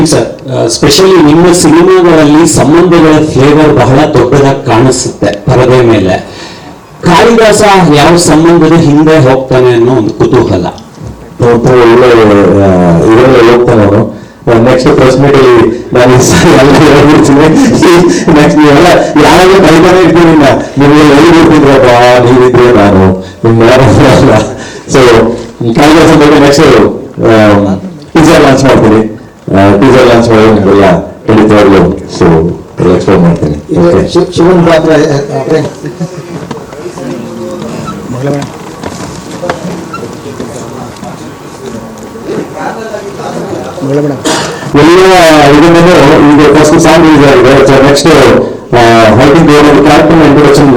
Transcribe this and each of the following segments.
Evening sir specially ನಿಮ್ಮ ಸಿನಿಮಾಗಳಲ್ಲಿ ಸಂಬಂಧಗಳ ಫ್ಲೇವರ್ ಬಹಳ ದೊಡ್ಡದಾಗಿ ಕಾಣಿಸುತ್ತೆ ಪರದೆ ಮೇಲೆ. ಕಾಳಿದಾಸ ಯಾವ ಸಂಬಂಧದ ಹಿಂದೆ ಹೋಗ್ತಾನೆ ಅನ್ನೋ ಒಂದು ಕುತೂಹಲ. ಒಬ್ಬ ಒಳ್ಳೆ ಇದರಲ್ಲಿ ಹೋಗ್ತಾನೆ ಅವನು ನೆಕ್ಸ್ಟ್ ಪ್ರೆಸ್ ಮೀಟ್ ಅಲ್ಲಿ ನಾನು ಎಲ್ಲ ಹೇಳ್ಬಿಡ್ತೀನಿ. ನೆಕ್ಸ್ಟ್ ನೀವೆಲ್ಲ ಯಾರಾದ್ರೂ ಕೈತಾನೆ ಇರ್ತೀನಿಲ್ಲ ನಾ ನಿಮ್ಗೆ ಹೇಳ್ಬಿಡ್ತಿದ್ರಪ್ಪ ನೀವಿದ್ರೆ ನಾನು. ನಿಮ್ಗೆ ಯಾರು ಸೊ ಕಾಳಿದಾಸ ಬಗ್ಗೆ ನೆಕ್ಸ್ಟ್ ಟೀಸರ್ ಲಾಂಚ್ ಮಾಡಿ ನಿಮಗೆಲ್ಲ ಖಂಡಿತವಾಗ್ಲು ಸೊ ಎಕ್ಸ್ಪ್ಲೈನ್ ಮಾಡ್ತೀನಿ ಇದು ಓಕೆ ಶಿವ್- ಶಿವನ್ ಪಾತ್ರ ಆ, ಪ್ರೇಮ್. ಎಲ್ಲ ಇದನ್ನೇ ಈಗ ಫಸ್ಟ್ ಸಾಂಗ್ ಇದೆ ಸೊ ನೆಕ್ಸ್ಟ್ ಹೈಟಿಂಗ್ ಒಂದು ಕ್ಯಾರೆಕ್ಟರ್ ಇಂಟ್ರೊಡಕ್ಷನ್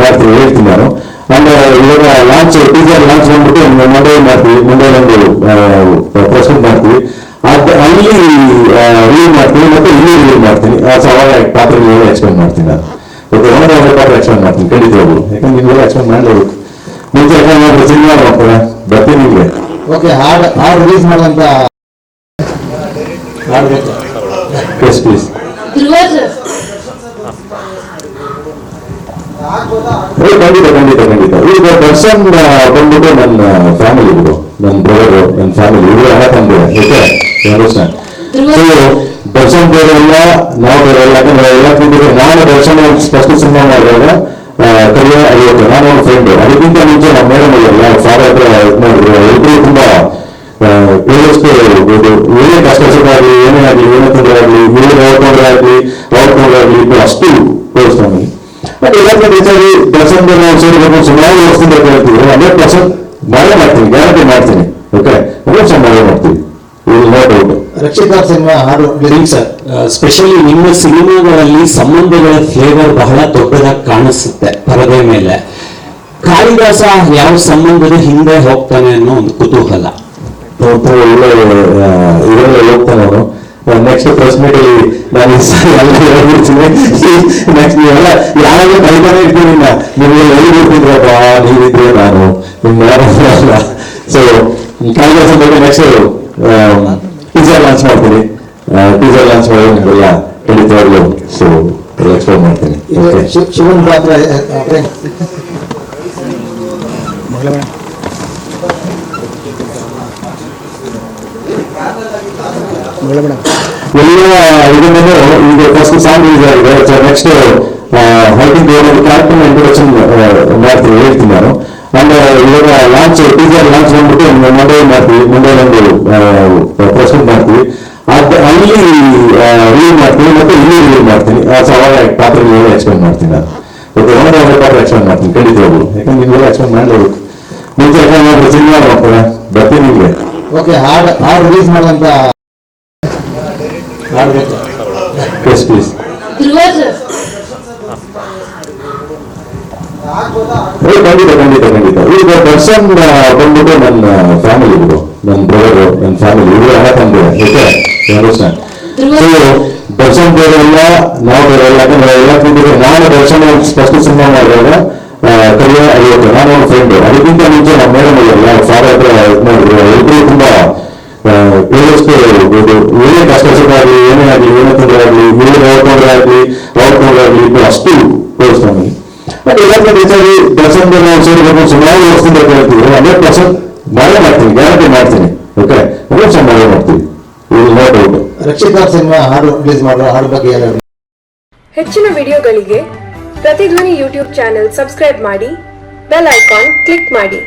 ಮಾಡ್ತೀನಿ ಹೇಳ್ತೀನಿ ನಾನು ಅಂಡ್ ಇವಾಗ ಲಾಂಚ್ ಟೀಸರ್ ಲಾಂಚ್ ಮಾಡ್ಬಿಟ್ಟು ಮುಂಬೈ ಮಾಡ್ತೀವಿ ಮುಂಬೈ ಒಂದು ಪ್ರೆಸೆಂಟ್ ಮಾಡ್ತೀವಿ ನೀವು ಎಕ್ಸ್ಪ್ಲೇನ್ ಮಾಡ್ತೀನಿ ನಾನು ಓಕೆ ಒಂದೇ ಒಂದೇ ಪಾತ್ರ ಎಕ್ಸ್ಪ್ಲೇನ್ ಮಾಡ್ತೀನಿ ಖಂಡಿತವಾಗ್ಲು ಯಾಕಂದ್ರೆ ನಿಮ್ಗೆಲ್ಲ ಎಕ್ಸ್ಪ್ಲೇನ್ ಮಾಡಲೇಬೇಕು ಮುಂಚೆ ಸಿನಿಮಾ ಮಾಡ್ತಾರೆ ಬರ್ತೀನಿ ನಿಮಗೆ. ಓಕೆ ಹಾಡು ಹಾಡು ರಿಲೀಸ್ ಮಾಡುವಂತ ಪ್ಲೀಸ್ ಪ್ಲೀಸ್ ಖಂಡಿತ ಖಂಡಿತ ಖಂಡಿತ. ಈಗ ದರ್ಶನ್ ಬಂದ್ಬಿಟ್ಟು ನನ್ನ ಫ್ಯಾಮಿಲಿ ಇವರು. ನನ್ನ ಬ್ರದರ್ ನನ್ನ ಫ್ಯಾಮಿಲಿ ಇವರು ಅಣ್ಣ ತಂದೆ ಓಕೆ ಸೊ ದರ್ಶನ್ ಇಲ್ಲ ನಾವು ಬೇರೆ ಇಲ್ಲ ಯಾಕಂದ್ರೆ ಎಲ್ಲ ತಿಂದಿದ್ರೆ ನಾನು ದರ್ಶನ ಫಸ್ಟ್ ಸಿನಿಮಾ ಮಾಡಿದಾಗ ಕರಿಯ ಐವತ್ತು ನಾನು ಒಂದು ಫ್ರೆಂಡ್ ಅದಕ್ಕಿಂತ ಮುಂಚೆ ನಮ್ಮ ಮೇಡಮ್ ಇಲ್ಲ ಫಾದರ್ ಹತ್ರ ಇದು ಮಾಡಿದ್ರು. ಇಬ್ಬರು ತುಂಬಾ ಇದು ಏನೇ ಕಷ್ಟ ಆಗಲಿ ಏನೇ ಆಗಲಿ ಏನೇ ತೊಂದರೆ ಆಗಲಿ ಮೇಲೆ ಓದ್ಕೊಂಡ್ರೆ ಆಗಲಿ ಓದ್ಕೊಂಡ್ರೆ ಆಗಲಿ ಇಬ್ಬರು ಅಷ್ಟು ತೋರಿಸ್ತಾನೆ ಬಟ್ ಎಲ್ಲ ಬೇಕಾಗಿ ದರ್ಶನ್ ಸೇರಿಕೊಂಡು ಸುಮಾರು ವರ್ಷದಿಂದ ಹಂಡ್ರೆಡ್ ಪರ್ಸೆಂಟ್ ಮಾಡೇ ಮಾಡ್ತೀನಿ ಗ್ಯಾರಂಟಿ ಮಾಡ್ತೀನಿ. ಓಕೆ ಹಂಡ್ರೆಡ್ ಪರ್ಸೆಂಟ್ ಮಾಡೇ ಇದು ರಕ್ಷಿತಾ ಸಿನಿಮಾ ಹಾಡು ಸರ್ ಸ್ಪೆಷಲಿ ನಿಮ್ಮ ಸಿನಿಮಾಗಳಲ್ಲಿ ಸಂಬಂಧಗಳ ಫ್ಲೇವರ್ ಬಹಳ ದೊಡ್ಡದಾಗಿ ಕಾಣಿಸುತ್ತೆ ಪರದೆ ಮೇಲೆ. ಕಾಳಿದಾಸ ಯಾವ ಸಂಬಂಧದ ಹಿಂದೆ ಹೋಗ್ತಾನೆ ಅನ್ನೋ ಒಂದು ಕುತೂಹಲ. ಹೋಗ್ತಾನೆ ಅವನು ನೆಕ್ಸ್ಟ್ ಪ್ರೆಸ್ ನಾನು ಎಲ್ಲ ಹೇಳ್ಬಿಡ್ತೀನಿ. ನೆಕ್ಸ್ಟ್ ನೀವೆಲ್ಲ ಯಾರಾದ್ರೂ ಕೈತಾನೆ ಇರ್ತೀನಿ ನಾ ನಿಮ್ಗೆ ಹೇಳ್ಬಿಡ್ತಿದ್ರಪ್ಪ ನೀವಿದ್ರೆ ನಾನು. ನಿಮ್ಗೆ ಯಾರು ಸೊ ಕಾಳಿದಾಸ ಬಗ್ಗೆ ನೆಕ್ಸ್ಟ್ ಟೀಸರ್ ಲಾಂಚ್ ಮಾಡಿ ನಿಮಗೆಲ್ಲ ಖಂಡಿತವಾಗ್ಲು ಸೊ ಎಕ್ಸ್ಪ್ಲೈನ್ ಮಾಡ್ತೀನಿ ಇದು ಓಕೆ ಶಿವ್- ಶಿವನ್ ಪಾತ್ರ ಆ, ಪ್ರೇಮ್. ಎಲ್ಲ ಇದನ್ನೇ ಈಗ ಫಸ್ಟ್ ಸಾಂಗ್ ಇದೆ ಸೊ ನೆಕ್ಸ್ಟ್ ಹೈಟಿಂಗ್ ಒಂದು ಕ್ಯಾರೆಕ್ಟರ್ ಇಂಟ್ರೊಡಕ್ಷನ್ ಮಾಡ್ತೀನಿ ಹೇಳ್ತೀನಿ ನಾನು ಅಂಡ್ ಇವಾಗ ಲಾಂಚ್ ಟೀಸರ್ ಲಾಂಚ್ ಮಾಡ್ಬಿಟ್ಟು ಮುಂಬೈ ಮಾಡ್ತೀವಿ ಮುಂಬೈ ಒಂದು ಪ್ರೆಸೆಂಟ್ ಮಾಡ್ತೀವಿ ಅಲ್ಲಿ ರಿಲೀವ್ ಮಾಡ್ತೀನಿ ಮತ್ತೆ ಇಲ್ಲಿ ರಿಲೀವ್ ಮಾಡ್ತೀನಿ. ಅವಾಗ ಪಾತ್ರ ನೀವು ಎಕ್ಸ್ಪ್ಲೇನ್ ಮಾಡ್ತೀನಿ ನಾನು. ಓಕೆ ಒಂದು ಒಂದು ಪಾತ್ರ ಎಕ್ಸ್ಪ್ಲೇನ್ ಮಾಡ್ತೀನಿ ಖಂಡಿತವಾಗ್ಲು. ಯಾಕಂದ್ರೆ ನಿಮ್ಗೆಲ್ಲ ಎಕ್ಸ್ಪ್ಲೇನ್ ಮಾಡಲೇಬೇಕು ಮುಂಚೆ ಯಾಕಂದ್ರೆ ಮಾಡಿದ್ರೆ ಸಿನಿಮಾ ಮಾಡ್ತಾರೆ ಬರ್ತೀನಿ ನಿಮಗೆ ಓಕೆ ಹಾಡು ಹಾಡು ರಿಲೀಸ್ ಮಾಡುವಂತ ಹಾಡು ಪ್ಲೀಸ್ ಪ್ಲೀಸ್ ಖಂಡಿತ ಖಂಡಿತ ಖಂಡಿತ. ಈಗ ದರ್ಶನ್ ಬಂದ್ಬಿಟ್ಟು ನನ್ನ ಫ್ಯಾಮಿಲಿ ಇವರು ನನ್ನ ಬ್ರದರ್ ನನ್ನ ಫ್ಯಾಮಿಲಿ ಇವರು ಅಣ್ಣ ತಂದೆ ಓಕೆ ಅಂಡರ್ಸ್ಟ್ಯಾಂಡ್ ಸೊ ದರ್ಶನ್ ಬೇರೆಲ್ಲ ನಾವು ಬೇರೆಲ್ಲ ಎಲ್ಲ ತಿಂದಿದ್ರೆ ನಾನು ದರ್ಶನ್ ಫಸ್ಟ್ ಸಿನಿಮಾ ಮಾಡಿದಾಗ ಕರಿಯ ಐವತ್ತು ನಾನು ಒಂದು ಫ್ರೆಂಡ್ ಅದಕ್ಕಿಂತ ಮುಂಚೆ ನಮ್ಮ ಮೇಡಮ್ ಇಲ್ಲ ಫಾದರ್ ಹತ್ರ ಇದು ಮಾಡಿದ್ರು. ಎಲ್ಲರೂ ತುಂಬಾ ಇದು ಏನೇ ಕಷ್ಟ ಸುಖ ಆಗಲಿ ಏನೇ ಆಗಲಿ ಏನೇ ತೊಂದರೆ ಆಗಲಿ ಇವ್ರು ಓದ್ಕೊಂಡ್ರೆ ಆಗಲಿ ಓದ್ಕೊಂಡ್ರೆ ಆಗಲಿ ಅಷ್ಟು ತೋರಿಸ್ತಾನೆ ಬಟ್ ಎಲ್ಲರಿಗೂ ಹೆಚ್ಚಾಗಿ ನಾವು ಸೇರಿಕೊಂಡು ಸುಮಾರು ವರ್ಷದಿಂದ ಕೇಳ್ತೀವಿ ಹಂಡ್ರೆಡ್ ಪರ್ಸೆಂಟ್ ಮಾಡೇ ಮಾಡ್ತೀನಿ ಗ್ಯಾರಂಟಿ ಮಾಡ್ತೀನಿ. ಓಕೆ ಅದೇ ಪರ್ಸೆಂಟ್ ಮಾಡೇ ಮಾಡ್ತೀವಿ ಇದು ನೋ ಡೌಟ್ ರಕ್ಷಿತಾ ಸಿನಿಮಾ ಹಾಡು ರಿಲೀಸ್ ಮಾಡುವ ಹಾಡು ಬಗ್ಗೆ ಏನು ಹೇಳಿ? ಹೆಚ್ಚಿನ ವಿಡಿಯೋಗಳಿಗೆ ಪ್ರತಿಧ್ವನಿ ಯೂಟ್ಯೂಬ್ ಚಾನೆಲ್ ಸಬ್ಸ್ಕ್ರೈಬ್ ಮಾಡಿ ಬೆಲ್ ಐಕಾನ್ ಕ್ಲಿಕ್ ಮಾಡಿ.